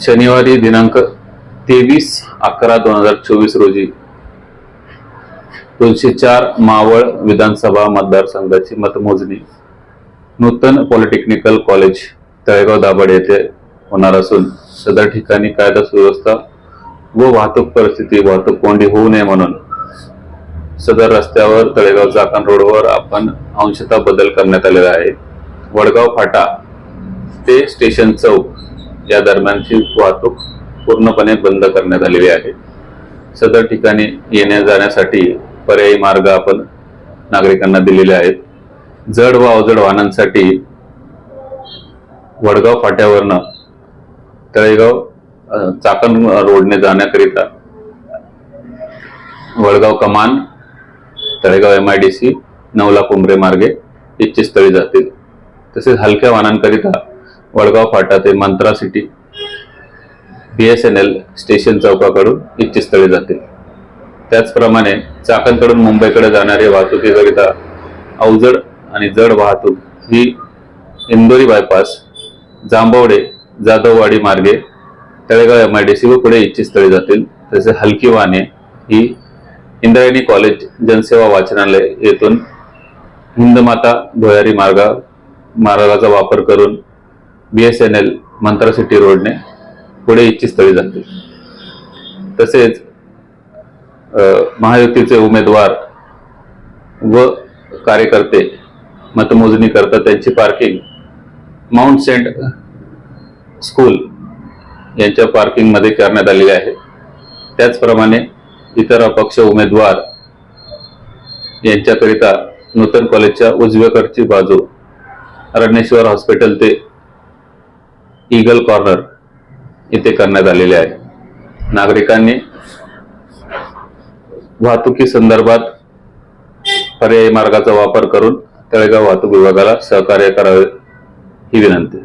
शनिवारी दिनांक तेवीस अकरा दोन हजार चोवीस रोजी दोनशे चार मावळ विधानसभा मतदारसंघाची मतमोजणी. नूतन पॉलिटेक्निकल कॉलेज तळेगाव दाभाड येथे होणार असून सदर ठिकाणी कायदा सुव्यवस्था व वाहतूक परिस्थिती वाहतूक कोंडी होऊ नये म्हणून सदर रस्त्यावर तळेगाव चाकण रोडवर आपण अंशतः बदल करण्यात आलेला आहे. वडगाव फाटा ते स्टेशन चौक या दरम्यानची वाहतूक पूर्णपणे बंद करण्यात आलेली आहे. सदर ठिकाणी येण्या जाण्यासाठी पर्यायी मार्ग आपण नागरिकांना दिलेले आहेत. जड व अवजड वाहनांसाठी वडगाव फाट्यावरनं तळेगाव चाकण रोडने जाण्याकरिता वडगाव कमान Talegaon M I D C नवला कुंभरे मार्गे इच्छितस्थळी जातील. तसेच हलक्या वाहनांकरिता वडगाव फाटा ते Mantra city B S N L station चौकाकडून इच्छितस्थळी जातील. त्याचप्रमाणे चाकणकडून मुंबईकडे जाणारी वाहतुकीकरिता अवजड आणि जड वाहतूक ही इंदोरी बायपास जांभवडे जाधववाडी मार्गे Talegaon M I D C व पुढे इच्छितस्थळी जातील. तसेच हलकी वाहने ही इंद्रायणी कॉलेज जनसेवा वाचनालय येथून हिंदमाता भुयारी मार्गा मार्गाचा वापर करून B S N L Mantra city रोडने पुढे इच्छित स्थळी जातील. तसेच महायुतीचे उमेदवार व कार्यकर्ते मतमोजणी करता त्यांची पार्किंग माउंट सेंट स्कूल यांच्या पार्किंगमध्ये करण्यात आलेली आहे. त्याचप्रमाणे इतर अपक्ष उमेदवार यांच्याकरिता नूतन कॉलेजच्या उजव्याकडची बाजू अरण्येश्वर हॉस्पिटल ते ईगल कॉर्नर इथे करण्यात आलेले आहे. नागरिकांनी वाहतुकी संदर्भात पर्यायी मार्गाचा वापर करून तळेगाव वाहतूक विभागाला सहकार्य करावे ही विनंती.